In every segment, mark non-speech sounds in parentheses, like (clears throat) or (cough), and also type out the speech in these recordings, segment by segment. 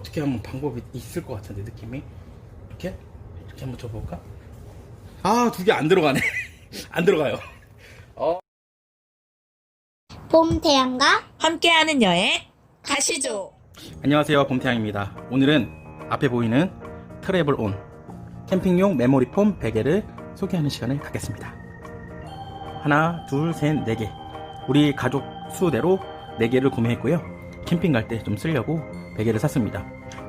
어떻게 하면 방법이 있을 것 같은데 느낌이? 이렇게? 이렇게 한번 줘볼까? 아 두 개 안 들어가네. (laughs) 안 들어가요. 어. 봄 태양과 함께하는 여행 가시죠. 안녕하세요. 봄태양입니다. 오늘은 앞에 보이는 트래블 온 캠핑용 메모리 폼 베개를 소개하는 시간을 갖겠습니다. 하나 둘셋네개. 우리 가족 수대로 네개를 구매했고요. 캠핑 갈 때 좀 쓰려고 베개를 샀습니다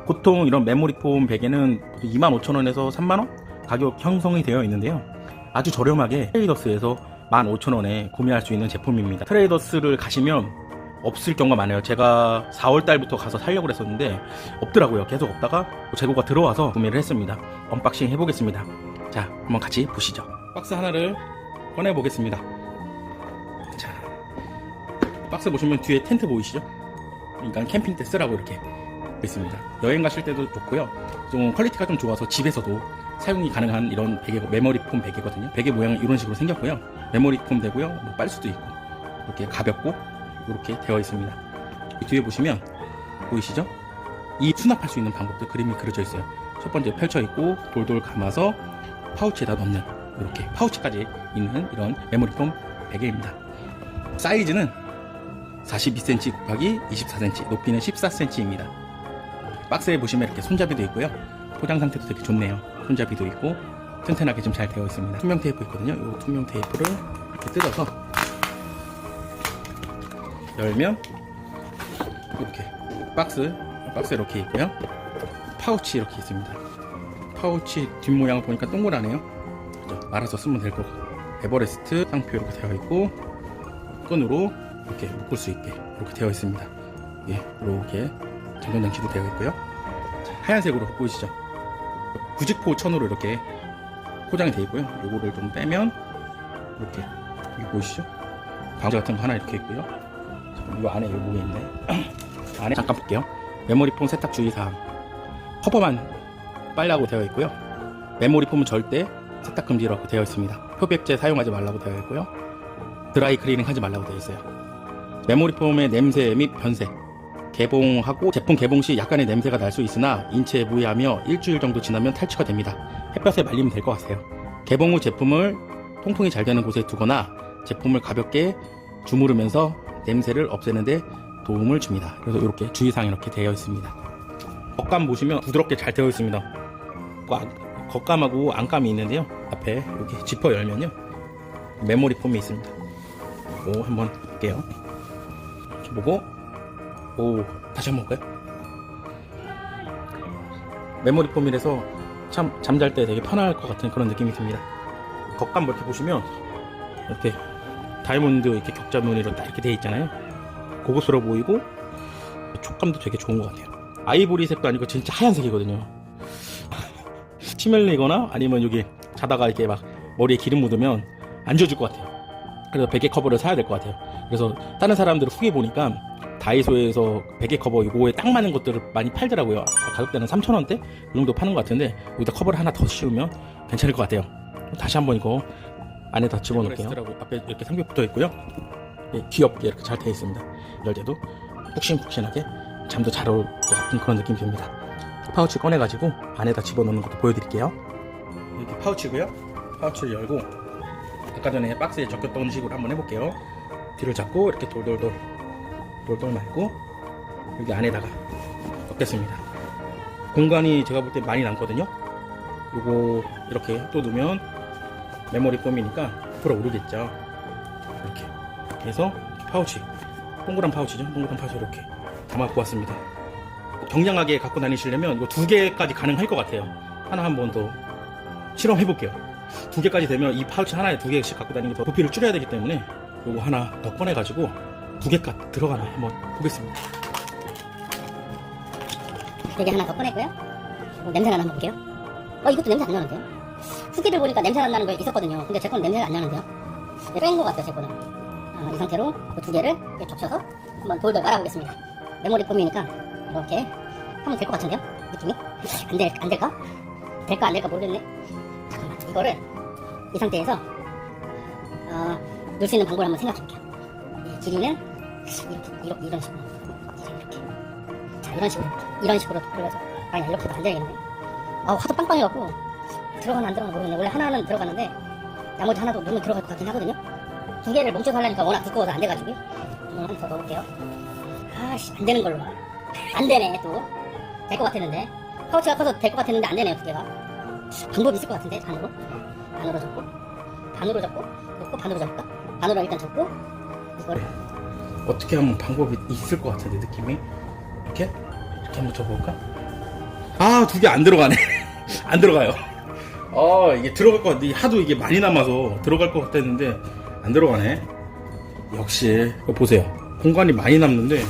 보통 이런 메모리 폼 베개는 25,000원에서 3만원 가격 형성이 되어 있는데요 아주 저렴하게 트레이더스에서 15,000원에 구매할 수 있는 제품입니다 트레이더스를 가시면 없을 경우가 많아요. 제가 4월 달부터 가서 살려고 그랬었는데 없더라고요. 계속 없다가 재고가 들어와서 구매를 했습니다. 언박싱 해보겠습니다. 자, 한번 같이 보시죠. 박스 하나를 꺼내 보겠습니다. 자, 박스 보시면 뒤에 텐트 보이시죠? 그러니까 캠핑 때 쓰라고 이렇게 있습니다. 여행 가실 때도 좋고요. 좀 퀄리티가 좀 좋아서 집에서도 사용이 가능한 이런 베개, 메모리 폼 베개거든요. 베개 모양은 이런 식으로 생겼고요. 메모리 폼 되고요. 뭐 빨 수도 있고 이렇게 가볍고 이렇게 되어 있습니다. 이 뒤에 보시면 보이시죠? 이 수납할 수 있는 방법도 그림이 그려져 있어요. 첫 번째 펼쳐 있고 돌돌 감아서 파우치에다 넣는 이렇게 파우치까지 있는 이런 메모리 폼 베개입니다. 사이즈는 42cm 곱하기 24cm, 높이는 14cm입니다. 박스에 보시면 이렇게 손잡이도 있고요. 포장 상태도 되게 좋네요. 손잡이도 있고 튼튼하게 좀 잘 되어 있습니다. 투명 테이프 있거든요. 이 투명 테이프를 이렇게 뜯어서 열면 이렇게 박스 박스 이렇게 있고요 파우치 이렇게 있습니다 파우치 뒷모양을 보니까 동그라네요? 말아서 쓰면 될 거고 에버레스트 상표 이렇게 되어 있고 끈으로 이렇게 묶을 수 있게 이렇게 되어 있습니다 예, 이렇게 잠금 장치도 되어 있고요 자, 하얀색으로 보이시죠 구직포 천으로 이렇게 포장이 되어 있고요 요거를 좀 빼면 이렇게 여기 보이시죠 방지 같은 거 하나 이렇게 있고요 이 안에 뭐가 있네. (clears throat) 안에 잠깐 볼게요. 메모리 폼 세탁 주의사항. 커버만 빨라고 되어 있고요. 메모리 폼은 절대 세탁 금지라고 되어 있습니다. 표백제 사용하지 말라고 되어 있고요. 드라이 클리닝 하지 말라고 되어 있어요. 메모리 폼의 냄새 및 변색. 개봉하고 제품 개봉 시 약간의 냄새가 날 수 있으나 인체에 무해하며 일주일 정도 지나면 탈취가 됩니다. 햇볕에 말리면 될 것 같아요. 개봉 후 제품을 통풍이 잘 되는 곳에 두거나 제품을 가볍게 주무르면서 냄새를 없애는데 도움을 줍니다. 그래서 이렇게 주의사항 이렇게 되어 있습니다. 겉감 보시면 부드럽게 잘 되어 있습니다. 겉감하고 안감이 있는데요. 앞에 이렇게 지퍼 열면요. 메모리 폼이 있습니다. 오, 한번 볼게요. 이렇게 보고, 오, 다시 한번 볼까요? 메모리 폼이라서 참 잠잘 때 되게 편할 것 같은 그런 느낌이 듭니다. 겉감 이렇게 보시면 이렇게 다이몬드 이렇게 격자무늬로 딱 이렇게 돼 있잖아요. 고급스러워 보이고 촉감도 되게 좋은 것 같아요. 아이보리색도 아니고 진짜 하얀색이거든요. (laughs) 치멜리거나 아니면 여기 자다가 이렇게 막 머리에 기름 묻으면 안 지워질 것 같아요. 그래서 베개 커버를 사야 될 것 같아요. 그래서 다른 사람들 후기 보니까 다이소에서 베개 커버 이거에 딱 맞는 것들을 많이 팔더라고요. 아, 가격대는 3,000원대? 이 정도 파는 것 같은데 여기다 커버를 하나 더 씌우면 괜찮을 것 같아요. 다시 한번 이거 안에 다 집어넣을게요. 앞에 이렇게 상표 붙어 있고요. 예, 귀엽게 이렇게 잘 되어 있습니다. 이럴 때도 푹신푹신하게 잠도 잘 올 것 같은 그런 느낌이 듭니다. 파우치 꺼내가지고 안에다 집어넣는 것도 보여드릴게요. 이렇게 파우치고요. 파우치를 열고 아까 전에 박스에 적혔던 식으로 한번 해볼게요. 뒤를 잡고 이렇게 돌돌돌 돌돌 말고 여기 안에다가 넣겠습니다. 공간이 제가 볼 때 많이 남거든요. 요거 이렇게 또 넣으면 메모리 폼이니까 불어 오르겠죠. 이렇게 해서 파우치, 동그란 파우치죠. 동그란 파우치 이렇게 담아갖고 왔습니다. 경량하게 갖고 다니시려면 이거 두 개까지 가능할 것 같아요. 하나 한 번 더 실험해 볼게요. 두 개까지 되면 이 파우치 하나에 두 개씩 갖고 다니는 게 더 부피를 줄여야 되기 때문에 이거 하나 더 꺼내 가지고 두 개까지 들어가나 한번 보겠습니다. 베개 하나 더 꺼냈고요. 그리고 냄새 나나 한번 볼게요. 어 이것도 냄새 안 나는데요? 후기들 보니까 냄새 안 나는 거 있었거든요. 근데 제 거는 냄새가 안 나는데요. 뺀것 같아요 제 거는. 아, 이 상태로 그두 개를 이렇게 겹쳐서 한번 돌돌 말아보겠습니다. 메모리 폼이니까 이렇게 하면 될 것 같은데요? 느낌이? 안, 될, 안 될까? 될까 안 될까 모르겠네. 잠깐만 이거를 이 상태에서 어, 넣을 수 있는 방법을 한번 생각해 볼게요. 이 길이는 이렇게, 이렇게 이런 식으로 이렇게 자 이런 식으로 이런 식으로 돌려서 아니 이렇게 도 안 되겠네 아우 하도 빵빵해갖고 들어가나 안 들어가나 모르겠네. 원래 하나는 들어가는데 나머지 하나도 눈은 들어갈 것 같긴 하거든요. 두 개를 뭉쳐서 하려니까 워낙 두꺼워서 안 돼가지고 오늘 한더 넣어볼게요. 아씨 안 되는 걸로 안 되네 또. 될 것 같았는데. 파우치가 커서 될 것 같았는데 안 되네요 두 개가. 방법이 있을 것 같은데 반으로. 반으로 접고. 반으로 접고. 접고 반으로 접을까? 반으로 일단 접고 이거를 어떻게 하면 방법이 있을 것 같은데 느낌이? 이렇게? 이렇게 한번 접어볼까? 아 두 개 안 들어가네. (laughs) 안 들어가요. 아 이게 들어갈 것 같은데 하도 이게 많이 남아서 들어갈 것 같았는데 안 들어가네. 역시 보세요. 공간이 많이 남는데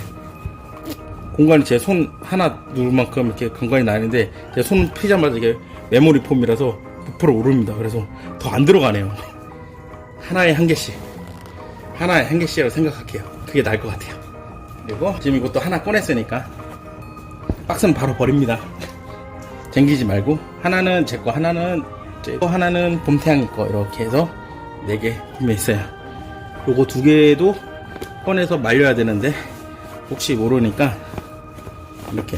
공간이 제 손 하나 누를 만큼 이렇게 공간이 나는데 제 손 피자마자 이게 메모리 폼이라서 부풀어 오릅니다. 그래서 더 안 들어가네요. (laughs) 하나에 한 개씩. 하나에 한 개씩이라고 생각할게요. 그게 나을 것 같아요. 그리고 지금 이것도 하나 꺼냈으니까 박스는 바로 버립니다. 쟁기지 말고 하나는 제 거, 하나는 제 거, 하나는 봄태양 거 이렇게 해서 네개 구매했어요. 요거 두 개도 꺼내서 말려야 되는데 혹시 모르니까 이렇게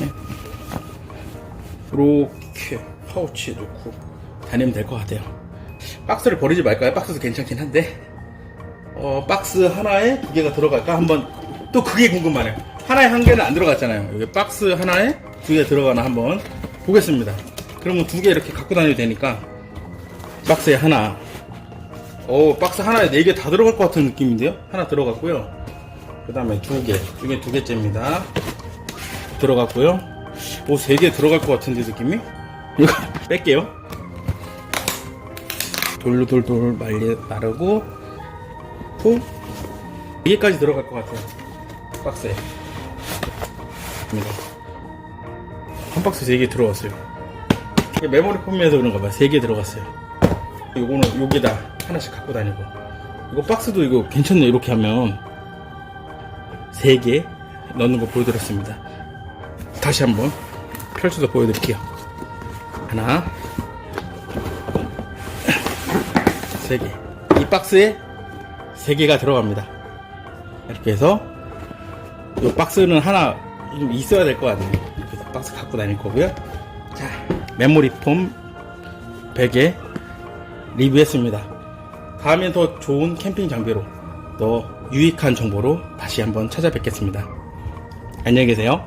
이렇게 파우치에 넣고 다니면 될 것 같아요. 박스를 버리지 말까요? 박스도 괜찮긴 한데 어, 박스 하나에 두 개가 들어갈까? 한번 또 그게 궁금하네요. 하나에 한 개는 안 들어갔잖아요. 여기 박스 하나에 두 개 들어가나 한번 보겠습니다. 그러면 두 개 이렇게 갖고 다녀도 되니까 박스에 하나. 오, 박스 하나에 네 개 다 들어갈 것 같은 느낌인데요? 하나 들어갔고요. 그 다음에 두 개. 이게 두 개째입니다. 들어갔고요. 오, 세 개 들어갈 것 같은데 느낌이? 이거 (laughs) 뺄게요. 돌돌돌 말리, 마르고 또 4개까지 들어갈 것 같아요. 박스에. 한 박스 3개 들어갔어요. 이게 메모리 폼에서 그런가 봐요. 3개 들어갔어요. 요거는 여기다 하나씩 갖고 다니고. 이거 박스도 이거 괜찮네 이렇게 하면. 3개 넣는 거 보여드렸습니다. 다시 한번 펼쳐서 보여드릴게요. 하나. 세 개. 이 박스에 세 개가 들어갑니다. 이렇게 해서 이 박스는 하나 좀 있어야 될 것 같네요. 이렇게 박스 갖고 다닐 거고요. 자, 메모리 폼 베개 리뷰했습니다. 다음엔 더 좋은 캠핑 장비로 더 유익한 정보로 다시 한번 찾아뵙겠습니다. 안녕히 계세요.